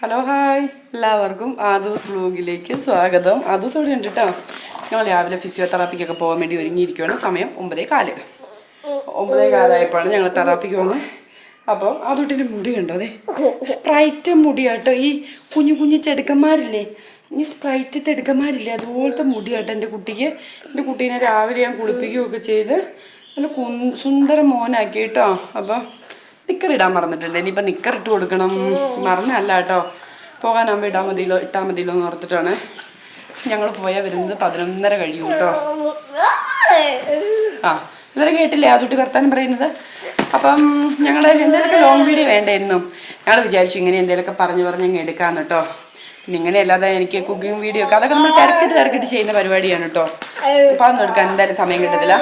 Hello hi എല്ലാവർക്കും ആദൂസ് വ്ലോഗിലേക്ക് സ്വാഗതം. ആദൂസ് ഇവിടെ ഉണ്ട് കേട്ടോ ഞങ്ങൾ രാവിലെ ഫിസിയോതെറാപ്പിക്കൊക്കെ പോകാൻ വേണ്ടി ഒരുങ്ങിയിരിക്കുകയാണ് സമയം ഒമ്പതേ കാൽ. ഒമ്പതേ കാലായപ്പോഴാണ് ഞങ്ങൾ തെറാപ്പിക്ക് വന്നത് അപ്പം അതുട്ടിന്റെ മുടി കണ്ടോ അതെ സ്പ്രൈറ്റ് മുടിയാട്ടോ. ഈ കുഞ്ഞു കുഞ്ഞു ചെടുക്കന്മാരില്ലേ? ഈ സ്പ്രൈറ്റ് തെടുക്കന്മാരില്ലേ അതുപോലത്തെ മുടിയാട്ടോ എന്റെ കുട്ടിക്ക്. എന്റെ കുട്ടീനെ രാവിലെ ഞാൻ കുളിപ്പിക്കുകയൊക്കെ ചെയ്ത് നല്ല കു സുന്ദര മോനാക്കി കേട്ടോ അപ്പം നിക്കർ ഇടാൻ മറന്നിട്ടുണ്ട്. ഇനിയിപ്പോൾ നിക്കർ ഇട്ട് കൊടുക്കണം. മറന്നല്ല കേട്ടോ. പോകാനാകുമ്പോൾ ഇടാൻ മതിയല്ലോ ഇട്ടാൽ മതിയല്ലോ എന്ന് ഓർത്തിട്ടാണ് ഞങ്ങൾ പോയാൽ വരുന്നത് പതിനൊന്നര കഴിയും കേട്ടോ. ആ എല്ലാവരും കേട്ടില്ലേ ആദ്യമായിട്ട് കർത്താനും പറയുന്നത്? അപ്പം ഞങ്ങൾ എന്തെങ്കിലുമൊക്കെ ലോങ് വീഡിയോ വേണ്ട എന്നും ഞങ്ങൾ വിചാരിച്ചു ഇങ്ങനെ എന്തെങ്കിലുമൊക്കെ പറഞ്ഞു പറഞ്ഞ് അങ്ങ് എടുക്കാമെന്ന് കേട്ടോ. പിന്നെ ഇങ്ങനെ അല്ലാതെ എനിക്ക് കുക്കിംഗ് വീഡിയോ ഒക്കെ അതൊക്കെ നമ്മൾ തിരക്കിട്ട് തിരക്കിട്ട് ചെയ്യുന്ന പരിപാടിയാണ് കേട്ടോ. അപ്പം അതൊന്നും എടുക്കാൻ എന്തായാലും സമയം കിട്ടത്തില്ല.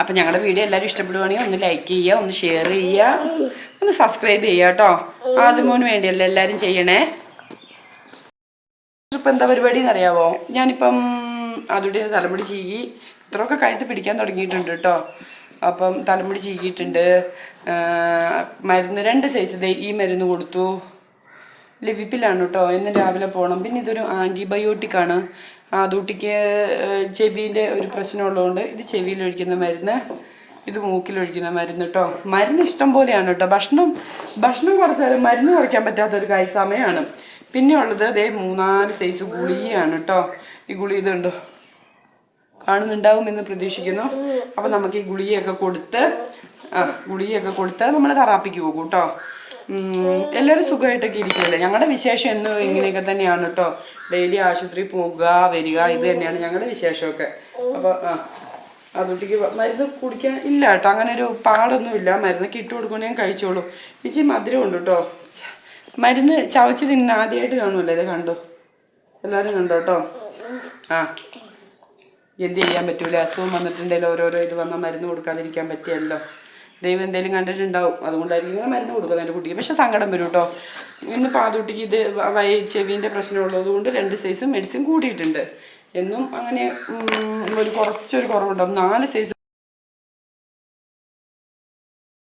അപ്പം ഞങ്ങളുടെ വീഡിയോ എല്ലാവരും ഇഷ്ടപ്പെടുവാണെങ്കിൽ ഒന്ന് ലൈക്ക് ചെയ്യുക ഒന്ന് ഷെയർ ചെയ്യുക ഒന്ന് സബ്സ്ക്രൈബ് ചെയ്യുക കേട്ടോ ആദ്യമോന് വേണ്ടിയല്ലേ എല്ലാവരും ചെയ്യണേ? ഇപ്പം എന്താ പരിപാടി എന്നറിയാവോ ഞാനിപ്പം അതുടെ തലമുടി ചീകി ഇത്രയൊക്കെ കഴുത്ത് പിടിക്കാൻ തുടങ്ങിയിട്ടുണ്ട് കേട്ടോ അപ്പം തലമുടി ചീകിയിട്ടുണ്ട്. മരുന്ന് രണ്ട് സൈസ് ഈ മരുന്ന് കൊടുത്തു. ലിവിപ്പിലാണ് കേട്ടോ ഇന്ന് രാവിലെ പോകണം പിന്നെ ഇതൊരു ആന്റിബയോട്ടിക് ആണ് ആദൂട്ടിക്ക് ചെവിന്റെ ഒരു പ്രശ്നമുള്ളതുകൊണ്ട് ഇത് ചെവിയിൽ ഒഴിക്കുന്ന മരുന്ന് ഇത് മൂക്കിലൊഴിക്കുന്ന മരുന്ന് കേട്ടോ മരുന്ന് ഇഷ്ടം പോലെയാണ് കേട്ടോ ഭക്ഷണം ഭക്ഷണം കുറച്ചാലും മരുന്ന് കുറയ്ക്കാൻ പറ്റാത്തൊരു കാര്യ സമയമാണ് പിന്നെ ഉള്ളത് അതേ മൂന്നാൽ സൈസ് ഗുളിയാണ് കേട്ടോ ഈ ഗുളി ഇതുണ്ടോ കാണുന്നുണ്ടാവുമെന്ന് പ്രതീക്ഷിക്കുന്നു. അപ്പം നമുക്ക് ഈ ഗുളിയൊക്കെ കൊടുത്ത് ആ ഗുളികയൊക്കെ കൊടുത്ത് നമ്മൾ തെറാപ്പിക്ക് പോകും കേട്ടോ എല്ലാവരും സുഖമായിട്ടൊക്കെ ഇരിക്കുമല്ലേ ഞങ്ങളുടെ വിശേഷം എന്നും ഇങ്ങനെയൊക്കെ തന്നെയാണ് കേട്ടോ ഡെയിലി ആശുപത്രി പോകുക വരിക ഇത് തന്നെയാണ് ഞങ്ങളുടെ വിശേഷമൊക്കെ. അപ്പോൾ ആ അതുട്ടിക്ക് മരുന്ന് കുടിക്കാൻ ഇല്ല കേട്ടോ അങ്ങനെ ഒരു പാടൊന്നും ഇല്ല മരുന്നൊക്കെ ഇട്ട് കൊടുക്കുമ്പോൾ ഞാൻ കഴിച്ചോളൂ. ഇച്ചി മധുരം ഉണ്ട് കേട്ടോ മരുന്ന് ചവച്ച് തിന്ന ആദ്യമായിട്ട് കാണുമല്ലോ ഇത് കണ്ടു? എല്ലാവരും കണ്ടോ കേട്ടോ ആ. എന്ത് ചെയ്യാൻ പറ്റൂല? അസുഖം വന്നിട്ടുണ്ടെങ്കിൽ ഓരോരോ ഇത് വന്നാൽ മരുന്ന് കൊടുക്കാതിരിക്കാൻ പറ്റിയല്ലോ. ദൈവം എന്തെങ്കിലും കണ്ടിട്ടുണ്ടാവും. അതുകൊണ്ടായിരിക്കും ഇങ്ങനെ മരുന്ന് കൊടുക്കുന്നത് എന്റെ കുട്ടിക്ക്. പക്ഷെ സങ്കടം വരും കേട്ടോ. ഇന്ന് പാതുട്ടിക്ക് ഇത് വയ ചെവീന്റെ പ്രശ്നമുള്ളത് കൊണ്ട് രണ്ട് സൈസ് മെഡിസിൻ കൂടിയിട്ടുണ്ട് എന്നും അങ്ങനെ ഒരു കുറച്ചൊരു കുറവുണ്ടാവും. നാല് സൈസ്